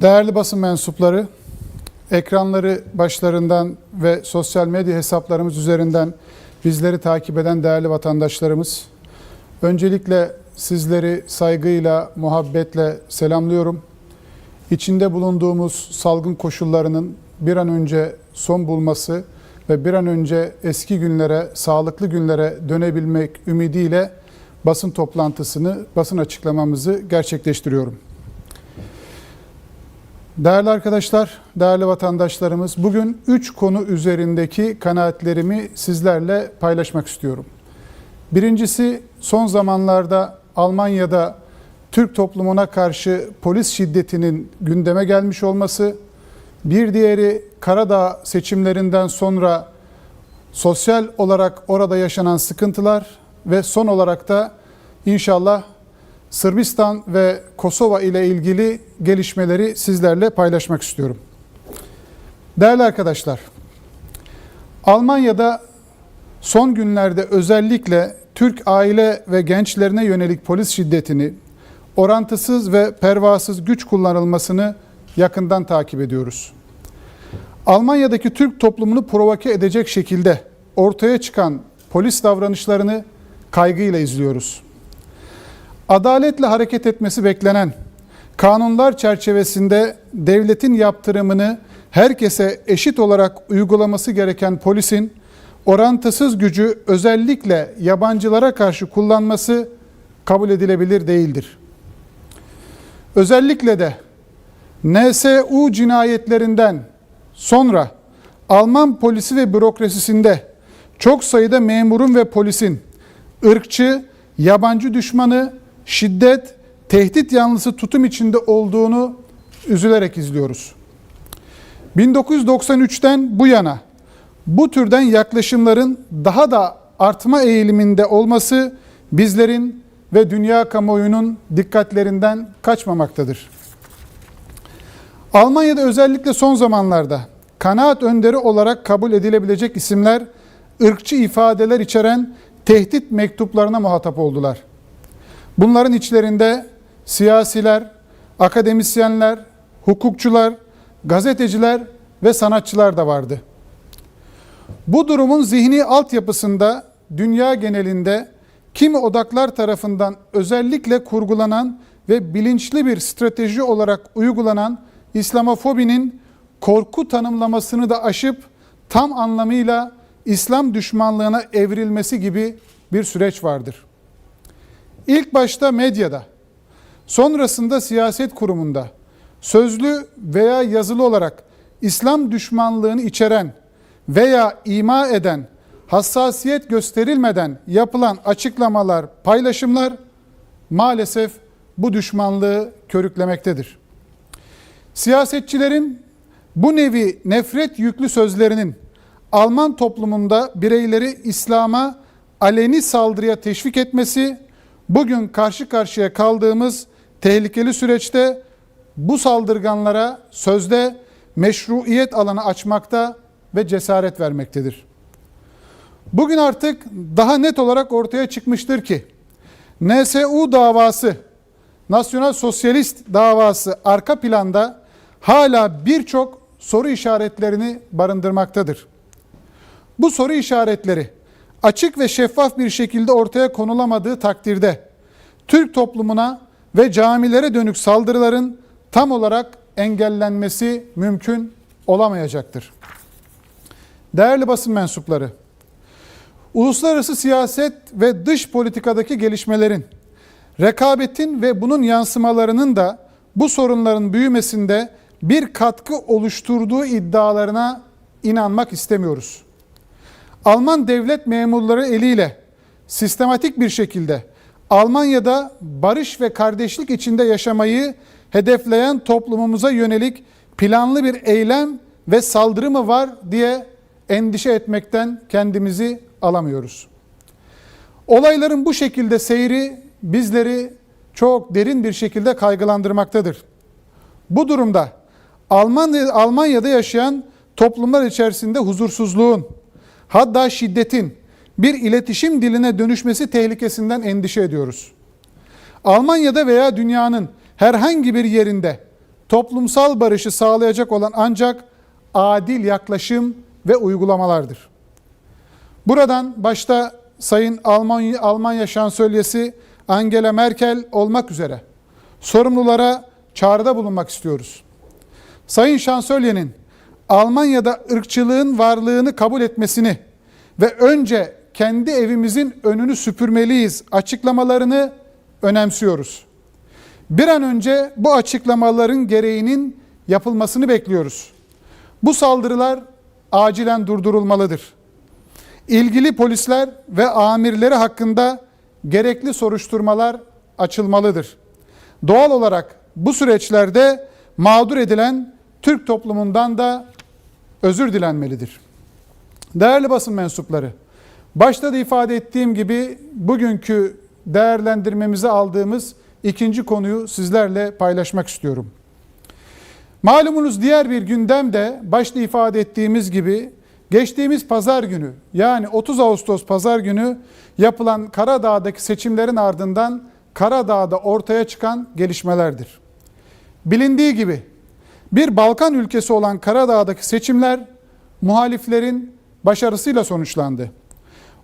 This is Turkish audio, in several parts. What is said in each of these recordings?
Değerli basın mensupları, ekranları başlarından ve sosyal medya hesaplarımız üzerinden bizleri takip eden değerli vatandaşlarımız, öncelikle sizleri saygıyla, muhabbetle selamlıyorum. İçinde bulunduğumuz salgın koşullarının bir an önce son bulması ve bir an önce eski günlere, sağlıklı günlere dönebilmek ümidiyle basın toplantısını, basın açıklamamızı gerçekleştiriyorum. Değerli arkadaşlar, değerli vatandaşlarımız, bugün üç konu üzerindeki kanaatlerimi sizlerle paylaşmak istiyorum. Birincisi, son zamanlarda Almanya'da Türk toplumuna karşı polis şiddetinin gündeme gelmiş olması, bir diğeri Karadağ seçimlerinden sonra sosyal olarak orada yaşanan sıkıntılar ve son olarak da inşallah Sırbistan ve Kosova ile ilgili gelişmeleri sizlerle paylaşmak istiyorum. Değerli arkadaşlar, Almanya'da son günlerde özellikle Türk aile ve gençlerine yönelik polis şiddetini, orantısız ve pervasız güç kullanılmasını yakından takip ediyoruz. Almanya'daki Türk toplumunu provoke edecek şekilde ortaya çıkan polis davranışlarını kaygıyla izliyoruz adaletle hareket etmesi beklenen kanunlar çerçevesinde devletin yaptırımını herkese eşit olarak uygulaması gereken polisin orantısız gücü özellikle yabancılara karşı kullanması kabul edilebilir değildir. Özellikle de NSU cinayetlerinden sonra Alman polisi ve bürokrasisinde çok sayıda memurun ve polisin ırkçı, yabancı düşmanı şiddet, tehdit yanlısı tutum içinde olduğunu üzülerek izliyoruz. 1993'ten bu yana bu türden yaklaşımların daha da artma eğiliminde olması bizlerin ve dünya kamuoyunun dikkatlerinden kaçmamaktadır. Almanya'da özellikle son zamanlarda kanaat önderi olarak kabul edilebilecek isimler ırkçı ifadeler içeren tehdit mektuplarına muhatap oldular. Bunların içlerinde siyasiler, akademisyenler, hukukçular, gazeteciler ve sanatçılar da vardı. Bu durumun zihni altyapısında dünya genelinde kimi odaklar tarafından özellikle kurgulanan ve bilinçli bir strateji olarak uygulanan İslamofobinin korku tanımlamasını da aşıp tam anlamıyla İslam düşmanlığına evrilmesi gibi bir süreç vardır. İlk başta medyada, sonrasında siyaset kurumunda sözlü veya yazılı olarak İslam düşmanlığını içeren veya ima eden, hassasiyet gösterilmeden yapılan açıklamalar, paylaşımlar maalesef bu düşmanlığı körüklemektedir. Siyasetçilerin bu nevi nefret yüklü sözlerinin Alman toplumunda bireyleri İslam'a aleni saldırıya teşvik etmesi bugün karşı karşıya kaldığımız tehlikeli süreçte bu saldırganlara sözde meşruiyet alanı açmakta ve cesaret vermektedir. Bugün artık daha net olarak ortaya çıkmıştır ki NSU davası, Nasyonal Sosyalist davası arka planda hala birçok soru işaretlerini barındırmaktadır. Bu soru işaretleri açık ve şeffaf bir şekilde ortaya konulamadığı takdirde Türk toplumuna ve camilere dönük saldırıların tam olarak engellenmesi mümkün olamayacaktır. Değerli basın mensupları, uluslararası siyaset ve dış politikadaki gelişmelerin, rekabetin ve bunun yansımalarının da bu sorunların büyümesinde bir katkı oluşturduğu iddialarına inanmak istemiyoruz. Alman devlet memurları eliyle sistematik bir şekilde Almanya'da barış ve kardeşlik içinde yaşamayı hedefleyen toplumumuza yönelik planlı bir eylem ve saldırı mı var diye endişe etmekten kendimizi alamıyoruz. Olayların bu şekilde seyri bizleri çok derin bir şekilde kaygılandırmaktadır. Bu durumda Almanya'da yaşayan toplumlar içerisinde huzursuzluğun, hatta şiddetin bir iletişim diline dönüşmesi tehlikesinden endişe ediyoruz. Almanya'da veya dünyanın herhangi bir yerinde toplumsal barışı sağlayacak olan ancak adil yaklaşım ve uygulamalardır. Buradan başta Sayın Almanya, Almanya Şansölyesi Angela Merkel olmak üzere sorumlulara çağrıda bulunmak istiyoruz. Sayın Şansölye'nin Almanya'da ırkçılığın varlığını kabul etmesini ve önce kendi evimizin önünü süpürmeliyiz açıklamalarını önemsiyoruz. Bir an önce bu açıklamaların gereğinin yapılmasını bekliyoruz. Bu saldırılar acilen durdurulmalıdır. İlgili polisler ve amirleri hakkında gerekli soruşturmalar açılmalıdır. Doğal olarak bu süreçlerde mağdur edilen Türk toplumundan da özür dilenmelidir. Değerli basın mensupları, başta da ifade ettiğim gibi bugünkü değerlendirmemize aldığımız ikinci konuyu sizlerle paylaşmak istiyorum. Malumunuz diğer bir gündem de başta ifade ettiğimiz gibi geçtiğimiz pazar günü yani 30 Ağustos pazar günü yapılan Karadağ'daki seçimlerin ardından Karadağ'da ortaya çıkan gelişmelerdir. Bilindiği gibi bir Balkan ülkesi olan Karadağ'daki seçimler muhaliflerin başarısıyla sonuçlandı.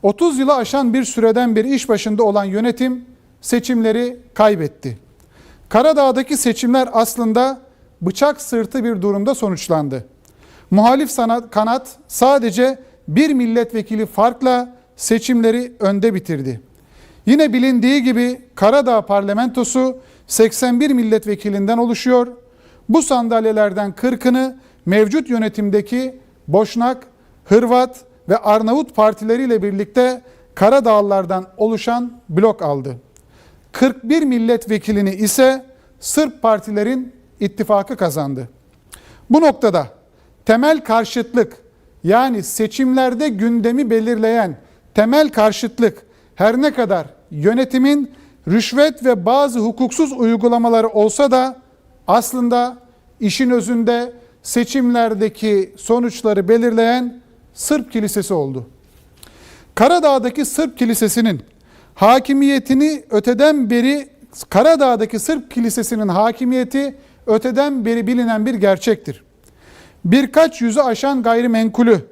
30 yılı aşan bir süreden beri iş başında olan yönetim seçimleri kaybetti. Karadağ'daki seçimler aslında bıçak sırtı bir durumda sonuçlandı. Muhalif sanat, kanat sadece bir milletvekili farkla seçimleri önde bitirdi. Yine bilindiği gibi Karadağ parlamentosu 81 milletvekilinden oluşuyor. Bu sandalyelerden 40'ını mevcut yönetimdeki Boşnak, Hırvat ve Arnavut partileriyle birlikte Karadağlılardan oluşan blok aldı. 41 milletvekilini ise Sırp partilerin ittifakı kazandı. Bu noktada temel karşıtlık yani seçimlerde gündemi belirleyen temel karşıtlık her ne kadar yönetimin rüşvet ve bazı hukuksuz uygulamaları olsa da aslında işin özünde seçimlerdeki sonuçları belirleyen Sırp Kilisesi oldu. Karadağ'daki Sırp Kilisesi'nin hakimiyetini öteden beri Karadağ'daki Sırp Kilisesi'nin hakimiyeti öteden beri bilinen bir gerçektir. Birkaç yüzü aşan gayrimenkulü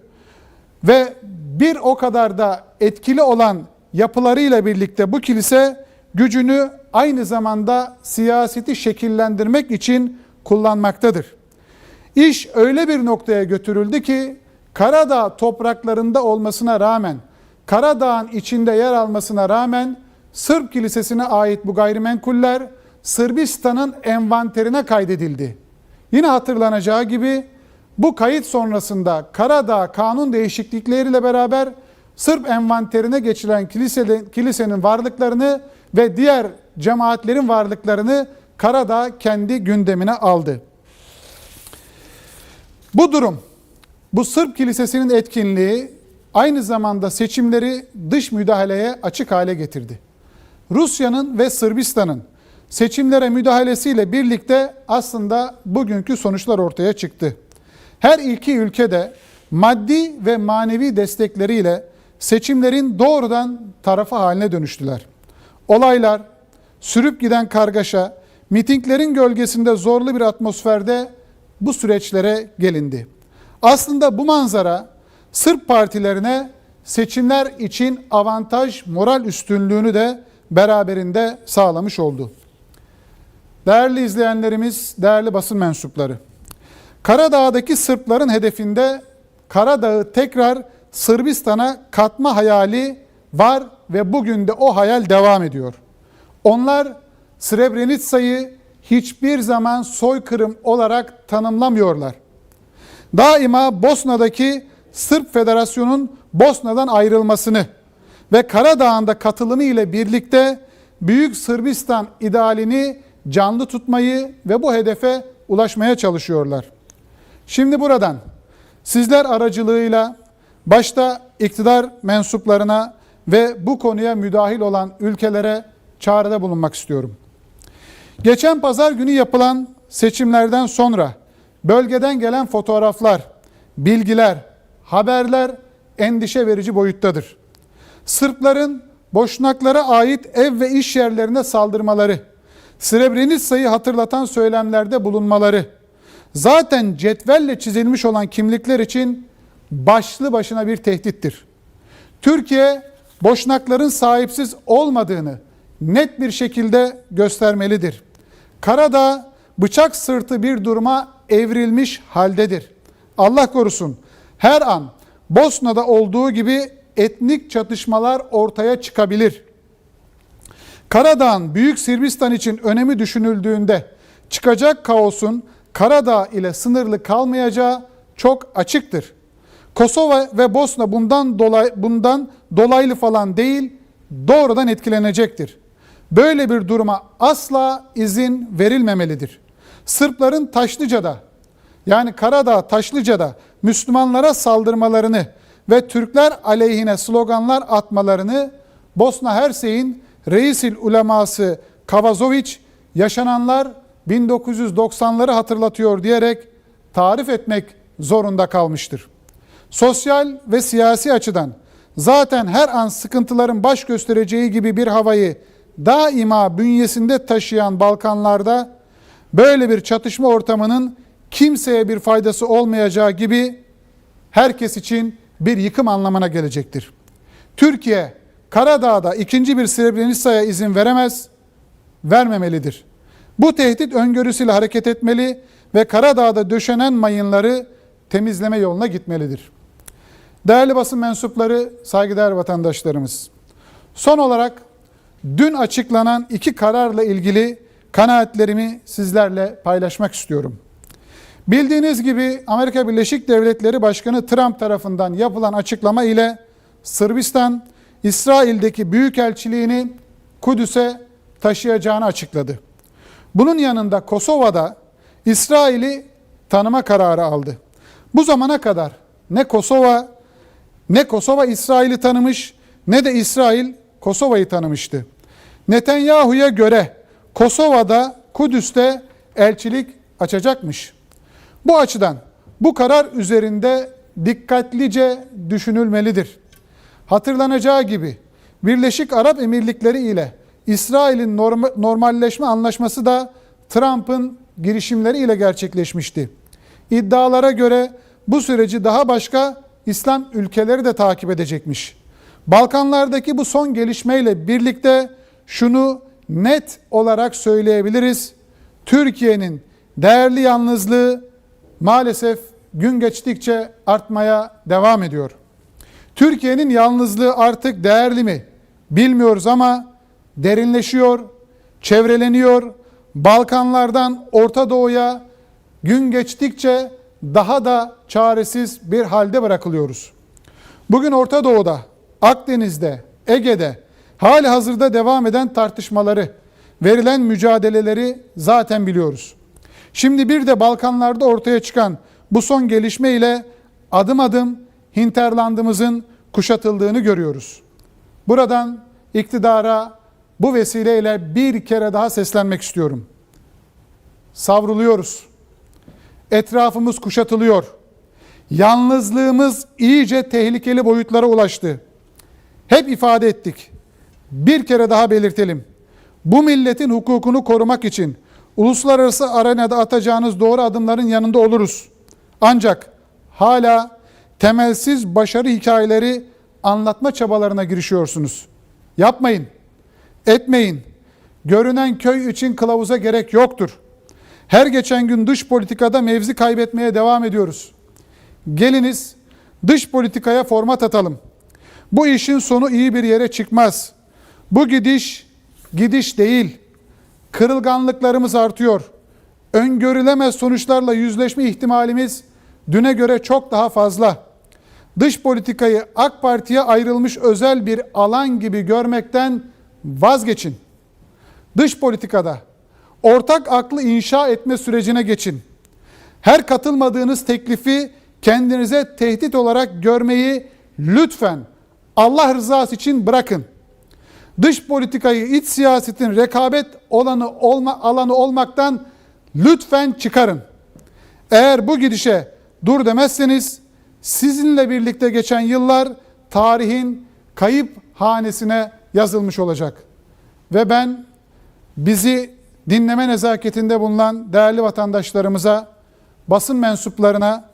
ve bir o kadar da etkili olan yapılarıyla birlikte bu kilise gücünü aynı zamanda siyaseti şekillendirmek için kullanmaktadır. İş öyle bir noktaya götürüldü ki Karadağ topraklarında olmasına rağmen, Karadağ'ın içinde yer almasına rağmen Sırp Kilisesi'ne ait bu gayrimenkuller Sırbistan'ın envanterine kaydedildi. Yine hatırlanacağı gibi bu kayıt sonrasında Karadağ kanun değişiklikleriyle beraber Sırp envanterine geçilen kilise, kilisenin varlıklarını ve diğer cemaatlerin varlıklarını Karadağ kendi gündemine aldı. Bu durum, bu Sırp kilisesinin etkinliği aynı zamanda seçimleri dış müdahaleye açık hale getirdi. Rusya'nın ve Sırbistan'ın seçimlere müdahalesiyle birlikte aslında bugünkü sonuçlar ortaya çıktı. Her iki ülke de maddi ve manevi destekleriyle seçimlerin doğrudan tarafı haline dönüştüler. Olaylar, sürüp giden kargaşa, mitinglerin gölgesinde zorlu bir atmosferde bu süreçlere gelindi. Aslında bu manzara Sırp partilerine seçimler için avantaj, moral üstünlüğünü de beraberinde sağlamış oldu. Değerli izleyenlerimiz, değerli basın mensupları. Karadağ'daki Sırpların hedefinde Karadağ'ı tekrar Sırbistan'a katma hayali var ve bugün de o hayal devam ediyor. Onlar Srebrenica'yı hiçbir zaman soykırım olarak tanımlamıyorlar. Daima Bosna'daki Sırp Federasyonu'nun Bosna'dan ayrılmasını ve Karadağ'ın da katılımı ile birlikte Büyük Sırbistan idealini canlı tutmayı ve bu hedefe ulaşmaya çalışıyorlar. Şimdi buradan sizler aracılığıyla başta iktidar mensuplarına ve bu konuya müdahil olan ülkelere çağrıda bulunmak istiyorum. Geçen pazar günü yapılan seçimlerden sonra bölgeden gelen fotoğraflar, bilgiler, haberler endişe verici boyuttadır. Sırpların Boşnaklara ait ev ve iş yerlerine saldırmaları, Srebrenica'yı hatırlatan söylemlerde bulunmaları, zaten cetvelle çizilmiş olan kimlikler için başlı başına bir tehdittir. Türkiye, Boşnakların sahipsiz olmadığını net bir şekilde göstermelidir. Karadağ bıçak sırtı bir duruma evrilmiş haldedir. Allah korusun her an Bosna'da olduğu gibi etnik çatışmalar ortaya çıkabilir. Karadağ'ın Büyük Sırbistan için önemi düşünüldüğünde çıkacak kaosun Karadağ ile sınırlı kalmayacağı çok açıktır. Kosova ve Bosna bundan dolay, bundan dolaylı falan değil, doğrudan etkilenecektir. Böyle bir duruma asla izin verilmemelidir. Sırpların Taşlıca'da yani Karadağ Taşlıca'da Müslümanlara saldırmalarını ve Türkler aleyhine sloganlar atmalarını Bosna Hersey'in Reisil uleması Kavazoviç yaşananlar 1990'ları hatırlatıyor diyerek tarif etmek zorunda kalmıştır. Sosyal ve siyasi açıdan zaten her an sıkıntıların baş göstereceği gibi bir havayı daima bünyesinde taşıyan Balkanlarda böyle bir çatışma ortamının kimseye bir faydası olmayacağı gibi herkes için bir yıkım anlamına gelecektir. Türkiye Karadağ'da ikinci bir Srebrenica'ya izin veremez, vermemelidir. Bu tehdit öngörüsüyle hareket etmeli ve Karadağ'da döşenen mayınları temizleme yoluna gitmelidir. Değerli basın mensupları, saygıdeğer vatandaşlarımız. Son olarak dün açıklanan iki kararla ilgili kanaatlerimi sizlerle paylaşmak istiyorum. Bildiğiniz gibi Amerika Birleşik Devletleri Başkanı Trump tarafından yapılan açıklama ile Sırbistan, İsrail'deki büyükelçiliğini Kudüs'e taşıyacağını açıkladı. Bunun yanında Kosova'da İsrail'i tanıma kararı aldı. Bu zamana kadar ne Kosova ne Kosova İsrail'i tanımış ne de İsrail Kosova'yı tanımıştı. Netanyahu'ya göre Kosova'da Kudüs'te elçilik açacakmış. Bu açıdan bu karar üzerinde dikkatlice düşünülmelidir. Hatırlanacağı gibi Birleşik Arap Emirlikleri ile İsrail'in normalleşme anlaşması da Trump'ın girişimleri ile gerçekleşmişti. İddialara göre bu süreci daha başka İslam ülkeleri de takip edecekmiş. Balkanlardaki bu son gelişmeyle birlikte şunu net olarak söyleyebiliriz. Türkiye'nin değerli yalnızlığı maalesef gün geçtikçe artmaya devam ediyor. Türkiye'nin yalnızlığı artık değerli mi bilmiyoruz ama derinleşiyor, çevreleniyor. Balkanlardan Orta Doğu'ya gün geçtikçe daha da çaresiz bir halde bırakılıyoruz. Bugün Orta Doğu'da, Akdeniz'de, Ege'de hali hazırda devam eden tartışmaları, verilen mücadeleleri zaten biliyoruz. Şimdi bir de Balkanlarda ortaya çıkan bu son gelişme ile adım adım Hinterland'ımızın kuşatıldığını görüyoruz. Buradan iktidara bu vesileyle bir kere daha seslenmek istiyorum. Savruluyoruz. Etrafımız kuşatılıyor. Yalnızlığımız iyice tehlikeli boyutlara ulaştı. Hep ifade ettik. Bir kere daha belirtelim. Bu milletin hukukunu korumak için uluslararası arenada atacağınız doğru adımların yanında oluruz. Ancak hala temelsiz başarı hikayeleri anlatma çabalarına girişiyorsunuz. Yapmayın, etmeyin. Görünen köy için kılavuza gerek yoktur. Her geçen gün dış politikada mevzi kaybetmeye devam ediyoruz. Geliniz dış politikaya format atalım. Bu işin sonu iyi bir yere çıkmaz. Bu gidiş gidiş değil. Kırılganlıklarımız artıyor. Öngörülemez sonuçlarla yüzleşme ihtimalimiz düne göre çok daha fazla. Dış politikayı AK Parti'ye ayrılmış özel bir alan gibi görmekten vazgeçin. Dış politikada ortak aklı inşa etme sürecine geçin. Her katılmadığınız teklifi kendinize tehdit olarak görmeyi lütfen Allah rızası için bırakın. Dış politikayı iç siyasetin rekabet olanı olma, alanı olmaktan lütfen çıkarın. Eğer bu gidişe dur demezseniz sizinle birlikte geçen yıllar tarihin kayıp hanesine yazılmış olacak. Ve ben bizi dinleme nezaketinde bulunan değerli vatandaşlarımıza, basın mensuplarına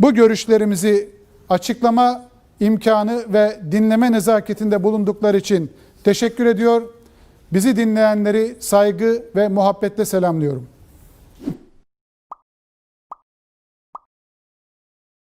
bu görüşlerimizi açıklama imkanı ve dinleme nezaketinde bulundukları için teşekkür ediyor. Bizi dinleyenleri saygı ve muhabbetle selamlıyorum.